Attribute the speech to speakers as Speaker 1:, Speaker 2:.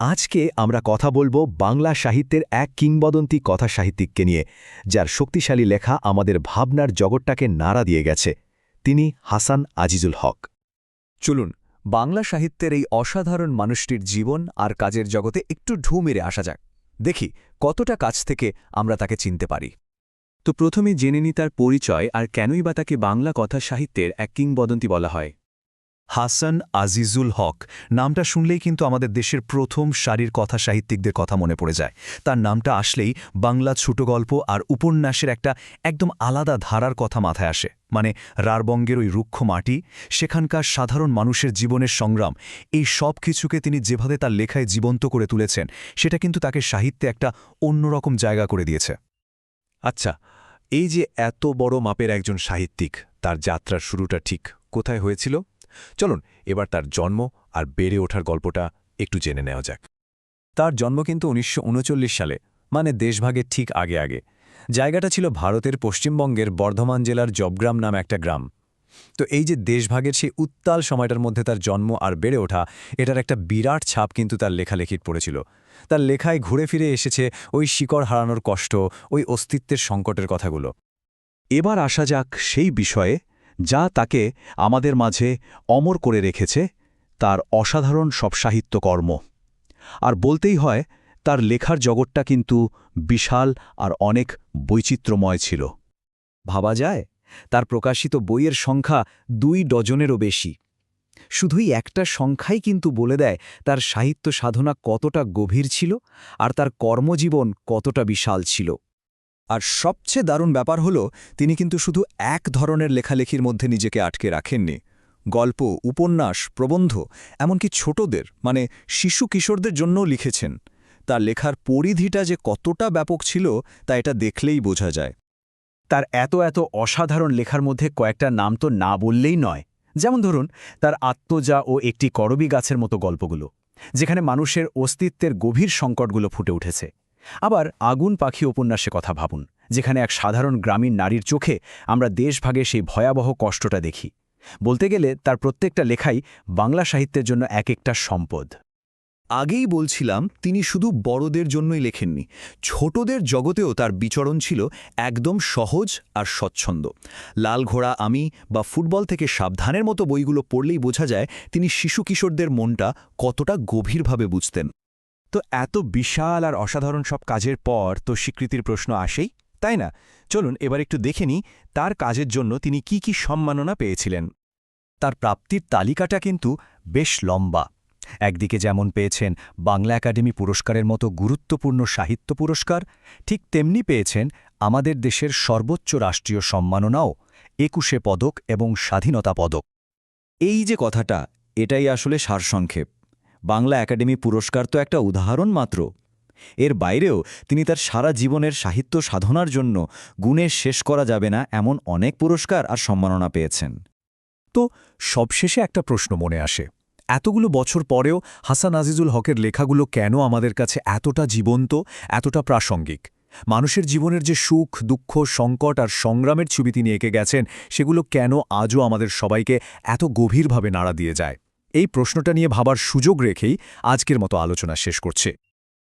Speaker 1: আজকে আমরা কথা বলব বাংলা সাহিত্যের এক কিংবদন্তি কথা সাহিত্যিককে নিয়ে, যার শক্তিশালী লেখা আমাদের ভাবনার জগৎটাকে নাড়া দিয়ে গেছে। তিনি হাসান আজিজুল হক।
Speaker 2: চলুন, বাংলা সাহিত্যের এই অসাধারণ মানুষটির জীবন আর কাজের জগতে একটু ঢু মেরে আসা যাক। দেখি, কতটা কাছ থেকে আমরা তাকে চিনতে পারি। তো প্রথমে জেনে নি তার পরিচয় আর কেনই বা তাকে বাংলা কথা সাহিত্যের এক কিংবদন্তি বলা হয়।
Speaker 3: হাসান আজিজুল হক। নামটা শুনলেই কিন্তু আমাদের দেশের প্রথম সারির কথা সাহিত্যিকদের কথা মনে পড়ে যায়। তার নামটা আসলেই বাংলা ছোট গল্প আর উপন্যাসের একটা একদম আলাদা ধারার কথা মাথায় আসে। মানে রারবঙ্গের ওই রুক্ষ মাটি, সেখানকার সাধারণ মানুষের জীবনের সংগ্রাম, এই সব কিছুকে তিনি যেভাবে তার লেখায় জীবন্ত করে তুলেছেন, সেটা কিন্তু তাকে সাহিত্যে একটা অন্যরকম জায়গা করে দিয়েছে।
Speaker 2: আচ্ছা এই যে এত বড় মাপের একজন সাহিত্যিক, তার যাত্রার শুরুটা ঠিক কোথায় হয়েছিল? চলুন, এবার তার জন্ম আর বেড়ে ওঠার গল্পটা একটু জেনে নেওয়া যাক। তার জন্ম কিন্তু উনিশশো উনচল্লিশ সালে মানে দেশভাগের ঠিক আগে আগে। জায়গাটা ছিল ভারতের পশ্চিমবঙ্গের বর্ধমান জেলার জবগ্রাম নাম একটা গ্রাম। তো এই যে দেশভাগের সেই উত্তাল সময়টার মধ্যে তার জন্ম আর বেড়ে ওঠা, এটার একটা বিরাট ছাপ কিন্তু তার লেখালেখির পড়েছিল। তার লেখায় ঘুরে ফিরে এসেছে ওই শিকড় হারানোর কষ্ট, ওই অস্তিত্বের সংকটের কথাগুলো।
Speaker 3: এবার আসা যাক সেই বিষয়ে যা তাকে আমাদের মাঝে অমর করে রেখেছে, তার অসাধারণ সব সাহিত্যকর্ম। আর বলতেই হয়, তার লেখার জগৎটা কিন্তু বিশাল আর অনেক বৈচিত্র্যময় ছিল।
Speaker 2: ভাবা যায়, তার প্রকাশিত বইয়ের সংখ্যা দুই ডজনেরও বেশি। শুধুই একটা সংখ্যাই কিন্তু বলে দেয়, তার সাহিত্য সাধনা কতটা গভীর ছিল আর তার কর্মজীবন কতটা বিশাল ছিল। আর সবচেয়ে দারুণ ব্যাপার হল, তিনি কিন্তু শুধু এক ধরনের লেখালেখির মধ্যে নিজেকে আটকে রাখেননি। গল্প, উপন্যাস, প্রবন্ধ, এমনকি ছোটদের মানে শিশু কিশোরদের জন্যও লিখেছেন। তার লেখার পরিধিটা যে কতটা ব্যাপক ছিল, তা এটা দেখলেই বোঝা যায়। তার এত এত অসাধারণ লেখার মধ্যে কয়েকটা নাম তো না বললেই নয়। যেমন ধরুন, তার আত্মজা ও একটি করবি গাছের মতো গল্পগুলো, যেখানে মানুষের অস্তিত্বের গভীর সংকটগুলো ফুটে উঠেছে। আবার আগুন পাখি উপন্যাসে কথা ভাবুন, যেখানে এক সাধারণ গ্রামীণ নারীর চোখে আমরা দেশভাগে সেই ভয়াবহ কষ্টটা দেখি। বলতে গেলে তার প্রত্যেকটা লেখাই বাংলা সাহিত্যের জন্য এক একটা সম্পদ। আগেই বলছিলাম, তিনি শুধু বড়দের জন্যই লেখেননি, ছোটদের জগতেও তার বিচরণ ছিল একদম সহজ আর স্বচ্ছন্দ। লাল ঘোড়া আমি বা ফুটবল থেকে সাবধানের মতো বইগুলো পড়লেই বোঝা যায় তিনি শিশু কিশোরদের মনটা কতটা গভীরভাবে বুঝতেন। তো এত বিশাল আর অসাধারণ সব কাজের পর তো স্বীকৃতির প্রশ্ন আসেই, তাই না? চলুন এবার একটু দেখে নিই তার কাজের জন্য তিনি কি কি সম্মাননা পেয়েছিলেন। তার প্রাপ্তির তালিকাটা কিন্তু বেশ লম্বা। একদিকে যেমন পেয়েছেন বাংলা একাডেমি পুরস্কারের মতো গুরুত্বপূর্ণ সাহিত্য পুরস্কার, ঠিক তেমনি পেয়েছেন আমাদের দেশের সর্বোচ্চ রাষ্ট্রীয় সম্মাননাও, একুশে পদক এবং স্বাধীনতা পদক। এই যে কথাটা, এটাই আসলে সারসংক্ষেপ। বাংলা একাডেমি পুরস্কার তো একটা উদাহরণ মাত্র। এর বাইরেও তিনি তার সারা জীবনের সাহিত্য সাধনার জন্য গুণে শেষ করা যাবে না এমন অনেক পুরস্কার আর সম্মাননা পেয়েছেন। তো সবশেষে একটা প্রশ্ন মনে আসে। এতগুলো বছর পরেও হাসান আজিজুল হকের লেখাগুলো কেন আমাদের কাছে এতটা জীবন্ত, এতটা প্রাসঙ্গিক? মানুষের জীবনের যে সুখ, দুঃখ, সংকট আর সংগ্রামের ছবি তিনি এঁকে গেছেন, সেগুলো কেন আজও আমাদের সবাইকে এত গভীরভাবে নাড়া দিয়ে যায়? এই প্রশ্নটা নিয়ে ভাবার সুযোগ রেখেই আজকের মতো আলোচনা শেষ করছে।